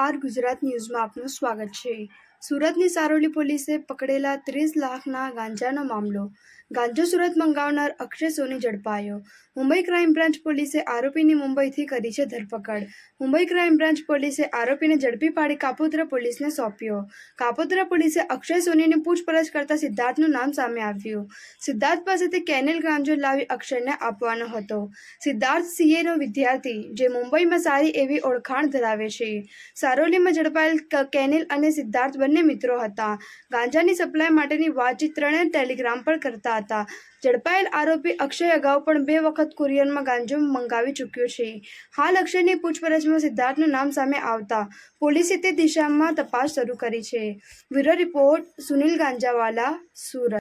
R Gujarat ન્યૂઝમાં આપનું સ્વાગત છે સુરતની સારોલી પોલીસે પકડેલા ત્રીસ લાખના ગાંજાનો મામલો ગાંજો સુરત મંગાવનાર અક્ષય સોની ઝડપાયો મુંબઈ ક્રાઇમ બ્રાન્ચ પોલીસે આરોપીની મુંબઈથી કરી છે ધરપકડ મુંબઈ ક્રાઇમ બ્રાન્ચ પોલીસે આરોપીને ઝડપી પાડી કાપોદ્રા પોલીસને સોંપ્યો કાપોદ્રા પોલીસે અક્ષય સોનીની પૂછપરછ કરતા સિદ્ધાર્થનું નામ સામે આવ્યું। સિદ્ધાર્થ પાસેથી કેનેલ ગાંજો લાવી અક્ષયને આપવાનો હતો। સિદ્ધાર્થ સીએનો વિદ્યાર્થી, જે મુંબઈમાં સારી એવી ઓળખાણ ધરાવે છે। સારોલીમાં ઝડપાયેલ કેનિલ અને સિદ્ધાર્થ બંને મિત્રો હતા. ગાંજાની સપ્લાય માટેની વાતચીત ત્રણેય ટેલિગ્રામ પર કરતા હતા. ઝડપાયેલ આરોપી અક્ષય અગાઉ પણ બે વખત કુરિયરમાં ગાંજો મંગાવી ચૂક્યો છે. હાલ અક્ષયની પૂછપરછમાં સિદ્ધાર્થનું નામ સામે આવતા પોલીસે તે દિશામાં તપાસ શરૂ કરી છે. Bureau report, Sunil Ganjawala, Surat.